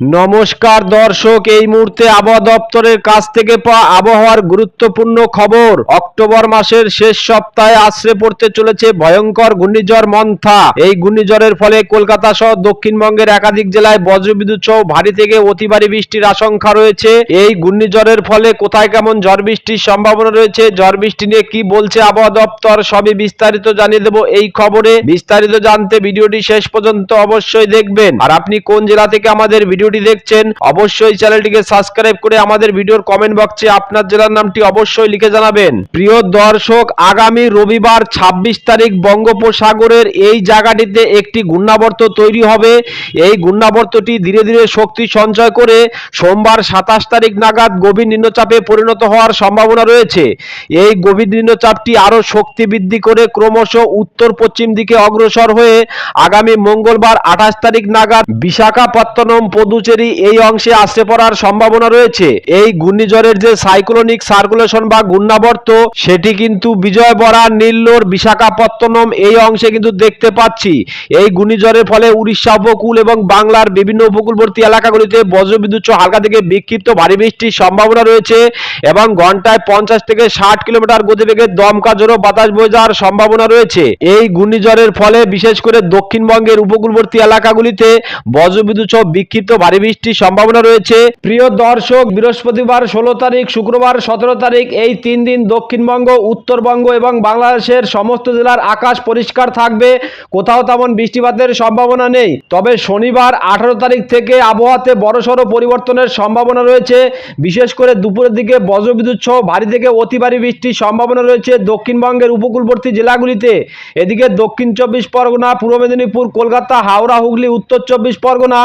নমস্কার দর্শক, এই মুহূর্তে আবহাওয়া দপ্তরের কাছ থেকে পাওয়া আবহাওয়ার গুরুত্বপূর্ণ খবর। অক্টোবর মাসের শেষ সপ্তাহে আশ্রে পড়তে চলেছে ভয়ঙ্কর ঘূর্ণিঝড় মন্থা। এই ঘূর্ণিঝড়ের ফলে কলকাতা সহ দক্ষিণবঙ্গের একাধিক জেলায় বজ্রবিদ্যুৎ সহ ভারী থেকে অতি ভারী বৃষ্টির আশঙ্কা রয়েছে। এই ঘূর্ণিঝড়ের ফলে কোথায় কেমন ঝড় বৃষ্টির সম্ভাবনা রয়েছে, ঝড় বৃষ্টি নিয়ে কি বলছে আবহাওয়া দপ্তর, সবই বিস্তারিত জানিয়ে দেবো এই খবরে। বিস্তারিত জানতে ভিডিওটি শেষ পর্যন্ত অবশ্যই দেখবেন। আর আপনি কোন জেলা থেকে আমাদের ভিডিওটি দেখছেন, অবশ্যই চ্যানেলটিকে সাবস্ক্রাইব করে আমাদের ভিডিওর কমেন্ট বক্সে আপনার জেলার নামটি অবশ্যই লিখে জানাবেন। প্রিয় দর্শক, আগামী রবিবার ২৬ তারিখ বঙ্গোপসাগরের এই জায়গাটিতে একটি ঘূর্ণাবর্ত তৈরি হবে। এই ঘূর্ণাবর্তটি ধীরে ধীরে শক্তি সঞ্চয় করে সোমবার সাতাশ তারিখ নাগাদ গভীর নিম্নচাপে পরিণত হওয়ার সম্ভাবনা রয়েছে। এই গভীর নিম্নচাপটি আরও শক্তি বৃদ্ধি করে ক্রমশ উত্তর পশ্চিম দিকে অগ্রসর হয়ে আগামী মঙ্গলবার আঠাশ তারিখ নাগাদ বিশাখাপত্তনম পদুচেরি এই অংশে আসতে পড়ার সম্ভাবনা রয়েছে। এই ঘূর্ণিঝড়ের যে সাইক্লোনিক সার্কুলেশন বা ঘূর্ণাবর্ত, সেটি কিন্তু বিজয়বরা, নীল্লোর, বিশাখাপত্তনম এই অংশে কিন্তু দেখতে পাচ্ছি। এই ঘূর্ণিঝড়ের ফলে উড়িষ্যা উপকূল এবং বাংলার বিভিন্ন উপকূলবর্তী এলাকাগুলিতে বজ্রবিদ্যুৎ হালকা থেকে বিক্ষিপ্ত ভারী বৃষ্টির সম্ভাবনা রয়েছে এবং ঘন্টায় পঞ্চাশ থেকে ষাট কিলোমিটার গতিবেগে দমকা জোরো বাতাস বয়ে যাওয়ার সম্ভাবনা রয়েছে। এই ঘূর্ণিঝড়ের ফলে বিশেষ করে দক্ষিণবঙ্গের উপকূলবর্তী এলাকাগুলিতে বজ্রবিদ্যুৎ বিক্ষিপ্ত ভারী বৃষ্টির সম্ভাবনা রয়েছে। প্রিয় দর্শক, বৃহস্পতিবার ষোলো তারিখ, শুক্রবার সতেরো তারিখ, এই তিন দিন দক্ষিণবঙ্গ, উত্তরবঙ্গ এবং বাংলাদেশের সমস্ত জেলার আকাশ পরিষ্কার থাকবে। কোথাও তেমন বৃষ্টিপাতের সম্ভাবনা নেই। তবে শনিবার আঠারো তারিখ থেকে আবহাওয়াতে বড়সড় পরিবর্তনের সম্ভাবনা রয়েছে। বিশেষ করে দুপুরের দিকে বজ্রবিদ্যুৎ সহ ভারী থেকে অতি ভারী বৃষ্টির সম্ভাবনা রয়েছে দক্ষিণবঙ্গের উপকূলবর্তী জেলাগুলিতে। এদিকে দক্ষিণ চব্বিশ পরগনা, পূর্ব মেদিনীপুর, কলকাতা, হাওড়া, হুগলি, উত্তর চব্বিশ পরগনা,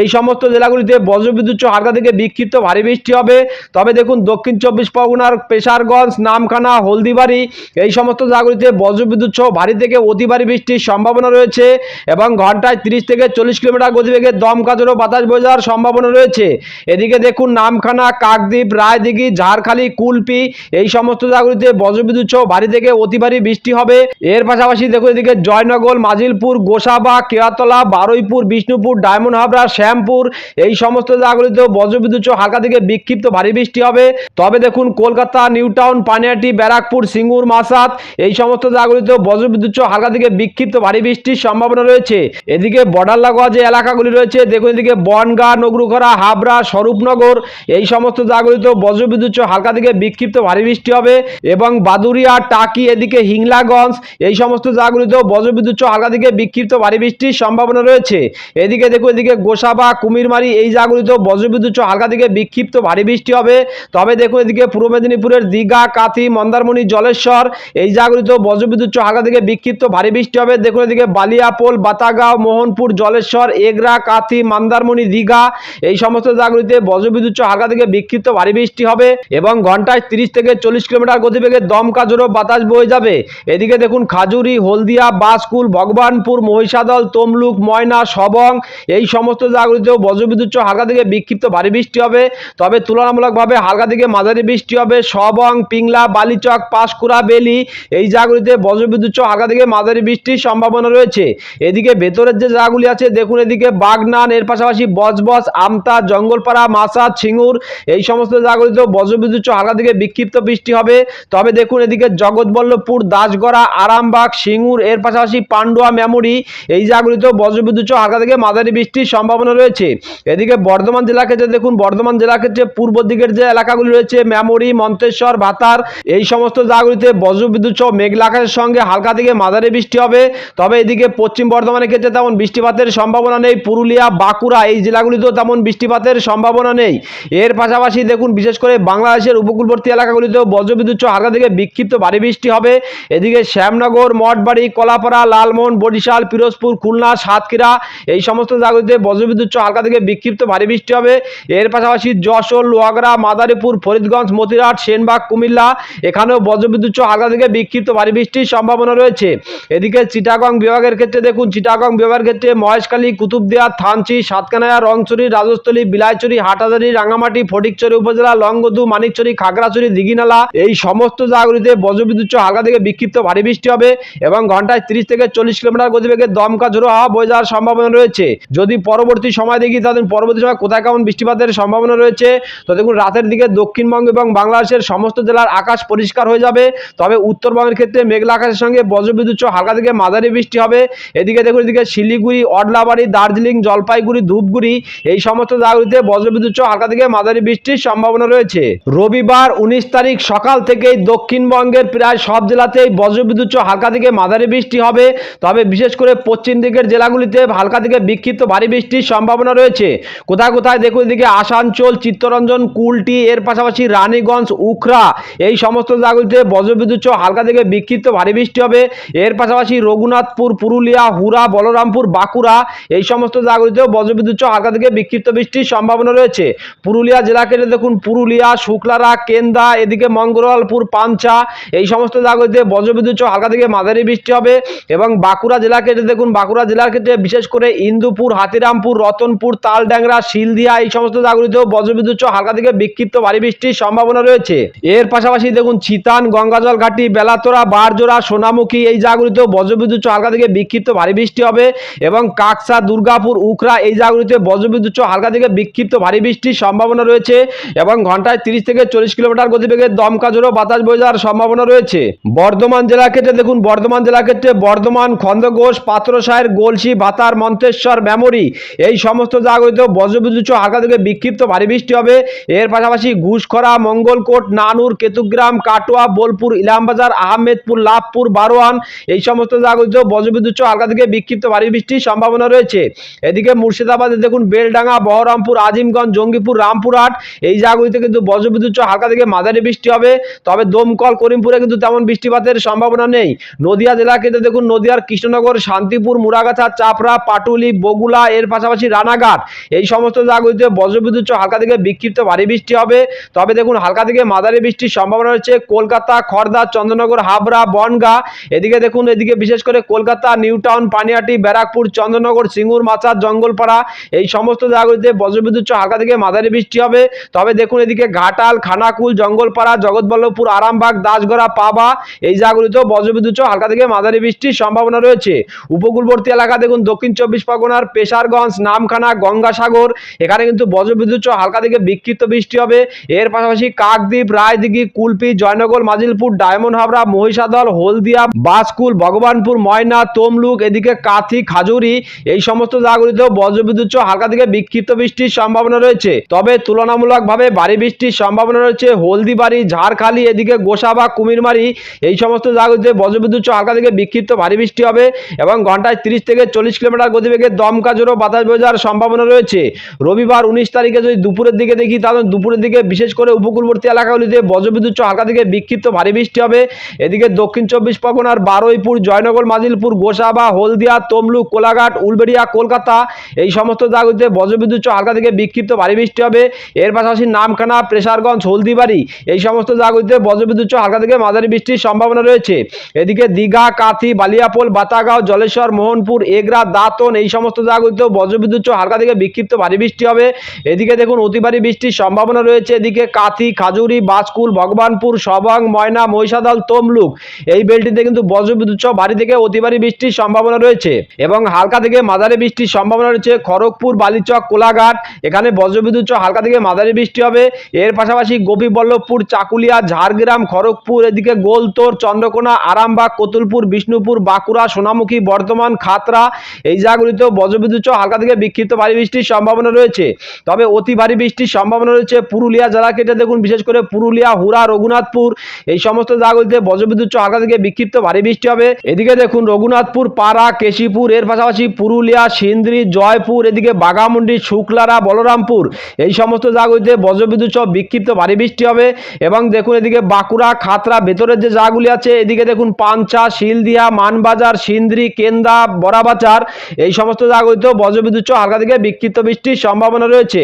এই সমস্ত জেলাগুলিতে বজ্রবিদ্যুৎ হালকা থেকে বিক্ষিপ্ত ভারী বৃষ্টি হবে। তবে দেখুন, দক্ষিণ চব্বিশ পরগনার পেশারগঞ্জ, নামখানা, হলদিবাড়ি এই সমস্ত জায়গাগুলিতে বজ্রবিদ্যুৎ সহ ভারী থেকে অতি ভারী বৃষ্টির সম্ভাবনা রয়েছে এবং ঘন্টায় তিরিশ থেকে চল্লিশ কিলোমিটার গতিবেগে দমকাজেরও বাতাস বয়ে যাওয়ার সম্ভাবনা রয়েছে। এদিকে দেখুন, নামখানা, কাকদ্বীপ, রায়দিঘি, ঝাড়খালি, কুলপি এই সমস্ত জায়গাগুলিতে বজ্রবিদ্যুৎ সহ ভারী থেকে অতি ভারী বৃষ্টি হবে। এর পাশাপাশি দেখুন, এদিকে জয়নগর, মাজিলপুর, গোসাবা কেয়াতলা বারুইপুর, বিষ্ণুপুর, ডায়মন্ড হাবড়া, শ্যামপুর এই সমস্ত জায়গাগুলিতেও বজ্রবিদ্যুৎ হালকা থেকে বিক্ষিপ্ত ভারী বৃষ্টি হবে। তবে দেখুন, কলকাতা নিউ টাউন পানিয়াটি, ব্যারাকপুর, সিঙ্গুর মাসাত এই সমস্ত জায়গাগুলিতেও বজ্রবিদ্যুৎ হালকা থেকে বিক্ষিপ্ত ভারী বৃষ্টির সম্ভাবনা রয়েছে। এদিকে বর্ডার লাগোয়া যে এলাকাগুলি রয়েছে, দেখুন এদিকে বনগা, নগরুখরা, হাবড়া, স্বরূপনগর, এই সমস্ত জায়গাগুলিতেও বজ্রবিদ্যুৎ হালকা থেকে বিক্ষিপ্ত ভারী বৃষ্টি হবে এবং বাদুরিয়া, টাকি, এদিকে হিংলাগঞ্জ, এই সমস্ত জায়গাগুলিতেও বজ্রবিদ্যুৎ হালকা থেকে বিক্ষিপ্ত ভারী বৃষ্টির সম্ভাবনা রয়েছে। এদিকে দেখুন, এদিকে গোসাবা কুমিরমারি, এই জায়গাগুলিতেও বজ্রবিদ্যুৎ হালকা থেকে বিক্ষিপ্ত ভারী বৃষ্টি হবে। তবে দেখুন এদিকে পূর্ব মেদিনীপুরের দীঘা, কাথি, মন্দারমণি, জলেশ্বর, এই জায়গাগুলিতেও বজ্রবিদ্যুৎ হালকা থেকে বিক্ষিপ্ত ভারী বৃষ্টি হবে। দেখুন এদিকে বালিয়াপোল, বাতাগাঁও, মোহনপুর, জলেশ্বর, এগরা, কাথি, মন্দারমণি, দীঘা, এই সমস্ত জায়গাগুলিতে বজ্রবিদ্যুৎ হালকা থেকে বিক্ষিপ্ত ভারী বৃষ্টি হবে এবং ঘন্টায় তিরিশ থেকে চল্লিশ কিলোমিটার গতিবেগে দমকা জোরো বাতাস বয়ে যাবে। এদিকে দেখুন খাজুরি, হলদিয়া, বাসকুল, ভগবানপুর, মহিষাদল, তমলুক, ময়না, সবং, এই সমস্ত জায়গাগুলিতেও বজ্রবিদ্যুৎ হালকা থেকে বিক্ষিপ্ত ভারী বৃষ্টি হবে। তবে তুলনামূলকভাবে হালকা থেকে মাঝারি বৃষ্টি হবে। সবং, পিংলা, বালিচক, পাঁশকুড়া, বেলি এই জায়গাগুলিতে বজ্রবিদ্যুৎ হালকা থেকে মাঝারি বৃষ্টির সম্ভাবনা রয়েছে। এদিকে ভেতরের যে জায়গাগুলি আছে, দেখুন এদিকে বাগনান, এর পাশাপাশি বজবজ, আমতা, জঙ্গলপাড়া মাসাদ ছিঙ্গুর এই সমস্ত জায়গাগুলিতেও বজ্রবিদ্যুৎ হালকা থেকে বিক্ষিপ্ত বৃষ্টি হবে। তবে দেখুন এদিকে জগৎবল্লভপুর, দাসগড়া, আরামবাগ, সিঙ্গুর, এর পাশাপাশি পান্ডুয়া, মেমোরি এই জায়গাগুলিতেও বজ্রবিদ্যুৎ হালকা থেকে মাঝারি বৃষ্টির সম্ভাবনা রয়েছে। এদিকে বর্ধমান জেলা ক্ষেত্রে দেখুন, বর্ধমান জেলা ক্ষেত্রে পূর্ব দিকের যে এলাকাগুলি রয়েছে, মেমোরি, মন্তেশ্বর, ভাতার, এই সমস্ত জায়গাগুলিতে বজ্রবিদ্যুৎ সহ মেঘলা আকাশের সঙ্গে হালকা থেকে মাঝারি বৃষ্টি হবে। তবে এদিকে পশ্চিম বর্ধমানের ক্ষেত্রে তেমন বৃষ্টিপাতের সম্ভাবনা নেই। পুরুলিয়া, বাঁকুড়া এই জেলাগুলিতেও তেমন বৃষ্টিপাতের সম্ভাবনা নেই। এর পাশাপাশি দেখুন, বিশেষ করে বাংলাদেশের উপকূলবর্তী এলাকাগুলিতেও বজ্রবিদ্যুৎ সহ হালকা থেকে বিক্ষিপ্ত ভারী বৃষ্টি হবে। এদিকে শ্যামনগর, মঠবাড়ি, কলাপাড়া, লালমোহন, বরিশাল, পিরোজপুর, খুলনা, সাতক্ষীরা এই সমস্ত জায়গাগুলিতে বজ্রবিদ্যুৎ সহ হালকা থেকে বিক্ষিপ্ত ভারী বৃষ্টি হবে। এর পাশাপাশি যশোর লোহাগড়া মাদারীপুর, ফরিদগঞ্জ, মতিরাট, সেনবাগ, কুমিল্লা, এখানেও বজ্রবিদ্যুৎ হালকা থেকে বিক্ষিপ্ত ভারী বৃষ্টির সম্ভাবনা রয়েছে। এদিকে চিটাগং বিভাগের ক্ষেত্রে দেখুন, চিটাগং বিভাগের ক্ষেত্রে মহেশখালী, কুতুবদিয়া, থানচি, সাতকানায়া, রংচুরি, রাজস্থলী, বিলাইচুরি, হাটাজারি রাঙামাটি ফটিকচুরি উপজেলা, লংগদু, মানিকচুরি, খাগড়াছড়ি, দিঘিনালা, এই সমস্ত জায়গাগুলিতে বজ্রবিদ্যুৎ হালকা থেকে বিক্ষিপ্ত ভারী বৃষ্টি হবে এবং ঘন্টায় তিরিশ থেকে চল্লিশ কিলোমিটার গতিবেগে দমকা ঝোড়ো হাওয়া বয়ে যাওয়ার সম্ভাবনা রয়েছে। যদি পরবর্তী সময় দেখি তাদের পরবর্তী সময় কোথায় কেমন বৃষ্টিপাতের সম্ভাবনা রয়েছে? তো দেখুন, রাতের দিকে দক্ষিণবঙ্গ এবং বাংলাদেশের সমস্ত জেলার আকাশ পরিষ্কার হয়ে যাবে। তবে উত্তরবঙ্গের ক্ষেত্রে মেঘলা আকাশের সঙ্গে বজ্রবিদ্যুৎ হালকা থেকে মাঝারি বৃষ্টি হবে। এদিকে দেখুন, এদিকে শিলিগুড়ি, অডলাবাড়ি, দার্জিলিং, জলপাইগুড়ি, ধূপগুড়ি, এই সমস্ত জায়গাগুলিতে বজ্রবিদ্যুৎ হালকা থেকে মাঝারি বৃষ্টির সম্ভাবনা রয়েছে। রবিবার উনিশ তারিখ সকাল থেকেই দক্ষিণবঙ্গের প্রায় সব জেলাতেই বজ্রবিদ্যুৎ হালকা থেকে মাঝারি বৃষ্টি হবে। তবে বিশেষ করে পশ্চিম দিকের জেলাগুলিতে হালকা থেকে বিক্ষিপ্ত ভারী বৃষ্টির সম্ভাবনা রয়েছে। কোথায় কোথায়? দেখুন এদিকে আসানসোল, চিত্তরঞ্জন, কুলটি, এর পাশাপাশি রানীগঞ্জ উখরা এই সমস্ত জায়গাগুলিতে বজ্রবিদ্যুৎ হালকা থেকে বিক্ষিপ্ত ভারী বৃষ্টি হবে। এর পাশাপাশি রঘুনাথপুর, পুরুলিয়া হুরা বলরামপুর, বাঁকুড়া, এই সমস্ত জায়গাগুলিতেও বজ্রবিদ্যুৎ হালকা থেকে বিক্ষিপ্ত বৃষ্টির সম্ভাবনা রয়েছে। পুরুলিয়া জেলা কেটে দেখুন, পুরুলিয়া, শুক্লারা, কেন্দা, এদিকে মঙ্গলপুর পাঞ্চা এই সমস্ত জায়গাগুলিতে বজ্রবিদ্যুৎ হালকা থেকে মাঝারি বৃষ্টি হবে। এবং বাঁকুড়া জেলা কেটে দেখুন, বাঁকুড়া জেলার ক্ষেত্রে বিশেষ করে ইন্দুপুর, হাতিরামপুর, রতনপুর তালড্যাংরা শিলদিয়া এই সমস্ত জায়গাগুলিতেও বজ্রবিদ্যুৎ হালকা থেকে বিক্ষিপ্ত ভারী বৃষ্টির সম্ভাবনা রয়েছে। এর পাশাপাশি দেখুন, চিতান, গঙ্গাজল ঘাটি, বেলাতোরা, বারজোড়া, সোনামুখী এই জায়গাগুলিতেও বজ্রবিদ্যুৎ হালকা থেকে বিক্ষিপ্ত ভারী বৃষ্টি হবে এবং কাকসা, দুর্গাপুর উখরা এই জায়গাগুলিতে বজ্রবিদ্যুৎ হালকা থেকে বিক্ষিপ্ত ভারী বৃষ্টির সম্ভাবনা রয়েছে এবং ঘন্টায় তিরিশ থেকে চল্লিশ কিলোমিটার গতিবেগে দমকা জোরো বাতাস বয়ে যাওয়ার সম্ভাবনা রয়েছে। বর্ধমান জেলা ক্ষেত্রে দেখুন, বর্ধমান জেলা ক্ষেত্রে বর্ধমান খন্দঘোষ পাত্রসায়ের গোলসি, ভাতার, মন্তেশ্বর, মেমরি এই সমস্ত জায়গাগুলিতেও বজ্রবিদ্যুৎ হালকা থেকে বিক্ষিপ্ত ভারী বৃষ্টি হবে। এর পাশাপাশি ঘুষখরা, মঙ্গলকোট, নানুর, কেতুগ্রাম, কাটোয়া, বোলপুর, ইলামবাজার, আহমেদপুর, লাভপুর, বারোয়ান এই সমস্ত জায়গাগুলিতেও বজ্রবিদ্যুৎ হালকা থেকে বিক্ষিপ্ত ভারী বৃষ্টির সম্ভাবনা রয়েছে। এদিকে মুর্শিদাবাদে দেখুন বেলডাঙ্গা, বহরমপুর, আজিমগঞ্জ, জঙ্গিপুর, রামপুরহাট এই জায়গাগুলিতে কিন্তু বজ্রবিদ্যুৎ হালকা থেকে মাঝারি বৃষ্টি হবে। তবে দমকল করিমপুরে কিন্তু তেমন বৃষ্টিপাতের সম্ভাবনা নেই। নদিয়া জেলা ক্ষেত্রে দেখুন নদিয়ার কৃষ্ণনগর, শান্তিপুর, মুরাগাছা, চাপড়া, পাটুলি, বগুলা, এর পাশাপাশি রানাঘাট এই সমস্ত জায়গাগুলিতে বজ্রবিদ্যুৎ হালকা থেকে বিক্ষিপ্ত ভারী বৃষ্টি হবে। তবে দেখুন, হালকা থেকে মাঝারি বৃষ্টির সম্ভাবনা রয়েছে কলকাতা খড়দা চন্দ্রনগর, হাবড়া, বনগা। এদিকে দেখুন, এদিকে বিশেষ করে কলকাতা নিউ টাউন পানিহাটি ব্যারাকপুর, চন্দ্রনগর, সিঙ্গুর মাচার জঙ্গলপাড়া এই সমস্ত জায়গাগুলিতে বজ্রবিদ্যুৎ হালকা থেকে মাঝারি বৃষ্টি হবে। তবে দেখুন, এদিকে ঘাটাল, খানাকুল, জঙ্গলপাড়া, জগৎবল্লভপুর, আরামবাগ, দাসগড়া, পাবা এই জায়গাগুলিতেও বজ্রবিদ্যুৎ হালকা থেকে মাঝারি বৃষ্টির সম্ভাবনা রয়েছে। উপকূলবর্তী এলাকা দেখুন, দক্ষিণ চব্বিশ পরগনার, পেশারগঞ্জ, নামখানা গঙ্গাসাগর। এখানে কিন্তু বজ্রবিদ্যুৎ সহ হালকা থেকে বিক্ষিপ্ত বৃষ্টি হবে। এর পাশাপাশি কাকদ্বীপ, রায়দিঘি, কুলপি, জয়নগর, মাজিলপুর, ডায়মন্ড হাবড়া, মহিষাদল, হলদিয়া, বাসকুল, ভগবানপুর, ময়না, তমলুক, এদিকে কাথি, খাজুরি এই সমস্ত জায়গাগুলিতেও বজ্রবিদ্যুৎ সহ হালকা থেকে বিক্ষিপ্ত বৃষ্টির সম্ভাবনা রয়েছে। তবে তুলনামূলকভাবে ভারী বৃষ্টির সম্ভাবনা রয়েছে হলদিবাড়ি, ঝাড়খালি, এদিকে গোসাবা, কুমিরমারি এই সমস্ত জায়গাগুলিতে বজ্রবিদ্যুৎ সহ হালকা থেকে বিক্ষিপ্ত ভারী বৃষ্টি হবে এবং ঘন্টায় তিরিশ থেকে চল্লিশ কিলোমিটার গতিবেগে দমকা জোরো বাতাস বয়ে যাওয়ার সম্ভাবনা রয়েছে। রবিবার উনিশ তারিখে যদি দুপুরের দিকে দেখি, তাহলে দুপুরের দিকে বিশেষ করে উপকূলবর্তী এলাকাগুলিতে বজ্রবিদ্যুৎ হালকা থেকে বিক্ষিপ্ত ভারী বৃষ্টি হবে। এদিকে দক্ষিণ চব্বিশ পরগনার বারুইপুর, জয়নগর, মাজিলপুর, গোসাবা, হলদিয়া, তমলুক, কোলাঘাট, উলবেড়িয়া, কলকাতা এই সমস্ত জায়গাগুলিতে বজ্রবিদ্যুৎ হালকা থেকে বিক্ষিপ্ত ভারী বৃষ্টি হবে। এর পাশাপাশি নামখানা, প্রেসারগঞ্জ, হলদিবাড়ি এই সমস্ত জায়গাগুলিতে বজ্রবিদ্যুৎ হালকা থেকে মাঝারি বৃষ্টির সম্ভাবনা রয়েছে। এদিকে দীঘা, কাথি, বালিয়াপোল, বাতাগাঁও, জলেশ্বর, মোহনপুর, এগরা, দাঁতন এই সমস্ত জায়গাগুলিতেও বজ্রবিদ্যুৎ হালকা থেকে বিক্ষিপ্ত ভারী বৃষ্টি হবে। এদিকে দেখুন, অতি ভারী বৃষ্টির সম্ভাবনা রয়েছে। এদিকে কাথি, খাজুরি বাজকুল ভগবানপুর, সবং, ময়না, মহিষাদল, তমলুক। এই বেলটিতে কিন্তু বজ্রবিদ্যুৎ সহ ভারী থেকে অতি ভারী বৃষ্টির সম্ভাবনা রয়েছে। এবং হালকা থেকে মাঝারি বৃষ্টির সম্ভাবনা রয়েছে খড়গপুর, বালিচক, কোলাঘাট। এখানে বজ্রবিদ্যুৎ সহ হালকা থেকে মাঝারি বৃষ্টি হবে। এর পাশাপাশি গোপীবল্লভপুর, চাকুলিয়া, ঝাড়গ্রাম, খড়গপুর, এদিকে গোলতোর, চন্দ্রকোনা, আরামবাগ, কতুলপুর, বিষ্ণুপুর, বাঁকুড়া, সোনামুখী, বর্ধমান, খাতরা। এই জায়গাগুলিতেও বজ্রবিদ্যুৎ সহ হালকা থেকে বিক্ষিপ্ত বৃষ্টির সম্ভাবনা রয়েছে। তবে অতি ভারী বৃষ্টির সম্ভাবনা রয়েছে পুরুলিয়া জেলা কেটে দেখুন, বিশেষ করে পুরুলিয়া হুরা রঘুনাথপুর। এই সমস্ত জায়গাগুলিতে বজ্রবিদ্যুৎ হালকা থেকে বিক্ষিপ্ত ভারী বৃষ্টি হবে। এদিকে দেখুন, রঘুনাথপুর, পাড়া, কেশিপুর, এর পাশাপাশি পুরুলিয়া, সিন্দ্রি, জয়পুর, এদিকে বাঘামুন্ডি, শুক্লারা, বলরামপুর। এই সমস্ত জায়গাগুলিতে বজ্রবিদ্যুৎ সহ বিক্ষিপ্ত ভারী বৃষ্টি হবে এবং দেখুন, এদিকে বাঁকুড়া, খাতরা, ভেতরের যে জায়গাগুলি আছে, এদিকে দেখুন পাঞ্চা শিলদিয়া, মানবাজার, সিন্দ্রি, কেন্দা, বড়াবাজার, এই সমস্ত জায়গাগুলিতেও বজ্রবিদ্যুৎ হালকা থেকে বিক্ষিপ্ত বৃষ্টির সম্ভাবনা রয়েছে।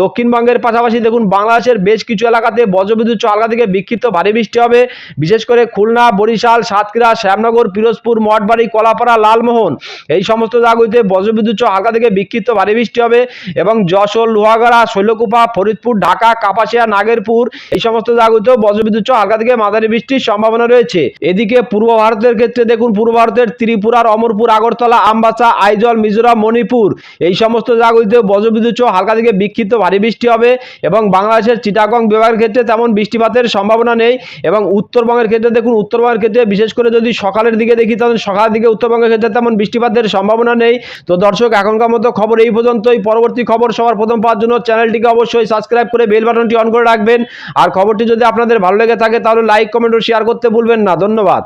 দক্ষিণবঙ্গের পাশাপাশি দেখুন, বাংলাদেশের বেশ কিছু এলাকাতে বজ্রবিদ্যুৎ হালকা থেকে বিক্ষিপ্ত ভারী বৃষ্টি হবে। বিশেষ করে খুলনা, বরিশাল, সাতক্ষীরা, শ্যামনগর, পিরোজপুর, মঠবাড়ি, কলাপাড়া, লালমোহন এই সমস্ত জায়গাগুলিতে বজ্রবিদ্যুৎ হালকা থেকে বিক্ষিপ্ত ভারী বৃষ্টি হবে এবং যশোর, লোহাগড়া, শৈলকুপা, ফরিদপুর, ঢাকা, কাপাসিয়া, নাগেরপুর এই সমস্ত জায়গাগুলিতেও বজ্রবিদ্যুৎ হালকা থেকে মাঝারি বৃষ্টির সম্ভাবনা রয়েছে। এদিকে পূর্ব ভারতের ক্ষেত্রে দেখুন, পূর্ব ভারতের ত্রিপুরার অমরপুর, আগরতলা, আমবাসা, আইজল, মিজোরাম, মণিপুর এই সমস্ত জায়গাগুলিতে বজ্রবিদ্যুৎ সহ হালকা থেকে বিক্ষিপ্ত ভারী বৃষ্টি হবে এবং বাংলাদেশের চিটাগং বিভাগের ক্ষেত্রে তেমন বৃষ্টিপাতের সম্ভাবনা নেই এবং উত্তরবঙ্গের ক্ষেত্রে দেখুন, উত্তরবঙ্গের ক্ষেত্রে বিশেষ করে যদি সকালের দিকে দেখি তখন সকালের দিকে উত্তরবঙ্গের ক্ষেত্রে তেমন বৃষ্টিপাতের সম্ভাবনা নেই। তো দর্শক, এখনকার মতো খবর এই পর্যন্তই। পরবর্তী খবর সবার প্রথম পাওয়ার জন্য চ্যানেলটিকে অবশ্যই সাবস্ক্রাইব করে বেল বাটনটি অন করে রাখবেন। আর খবরটি যদি আপনাদের ভালো লেগে থাকে, তাহলে লাইক, কমেন্ট ও শেয়ার করতে ভুলবেন না। ধন্যবাদ।